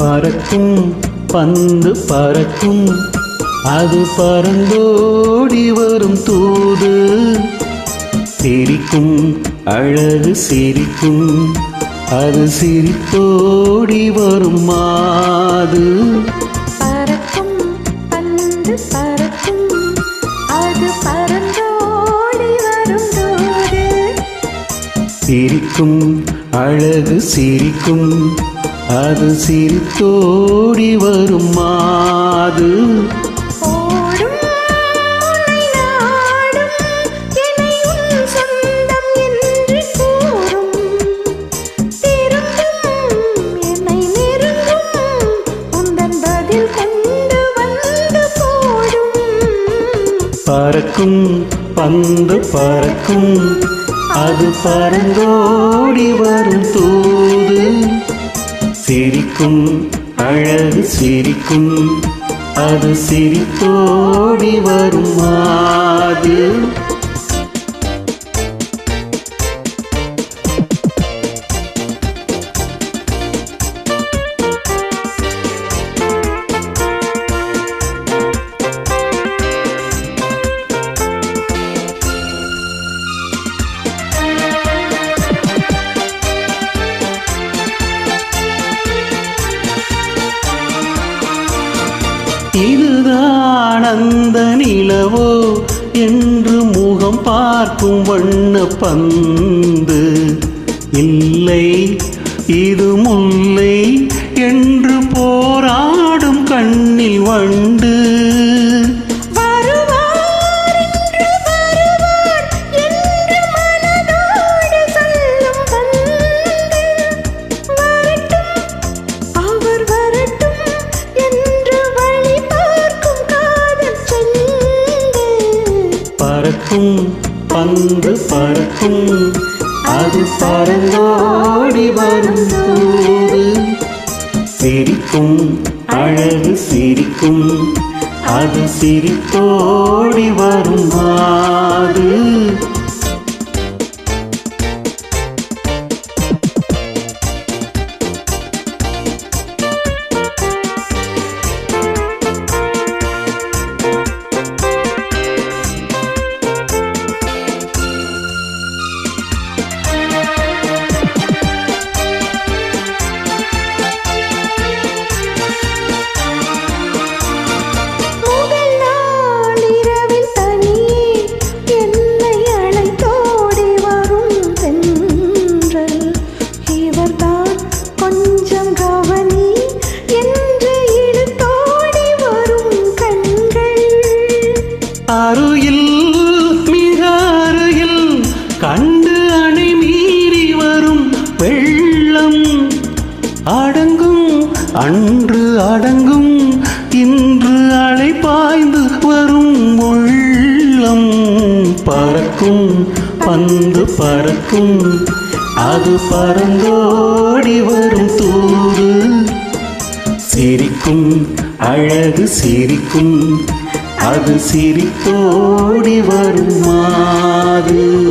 பறக்கும் பந்து பறக்கும். அது பறந்தோடி வரும் தூது. சிரிக்கும் அழகு சிரிக்கும். அது சிரித்தோடி வரும் மாது. பறக்கும் பந்து பறக்கும். அது சிரிக்கும் அழகு சிரிக்கும். அது சிரித்தோடி வரும் மாது பறக்கும் பந்து பறக்கும். அது பறந்தோடி வரும் தூது. சிரிக்கும் அழகு சிரிக்கும் அது சிரித்தோடி வரும் மாது. ஆனந்த நிலவோ என்று முகம் பார்க்கும் வண்ண பந்து. இல்லை இது முல்லை என்று போராடும் கண்ணில் வண்டு பறக்கும் பந்து பறக்கும். அது பறந்தோடி வரும் போது சிரிக்கும் அழகு சிரிக்கும். அது சிரித்தோடி வரும் அன்று அடங்கும் இன்று அலை பாய்ந்து வரும் உள்ளம் பறக்கும் பந்து பறக்கும். அது பறந்தோடி வரும் தூது. சிரிக்கும் அழகு சிரிக்கும். அது சிரித்தோடி வரும் மாது.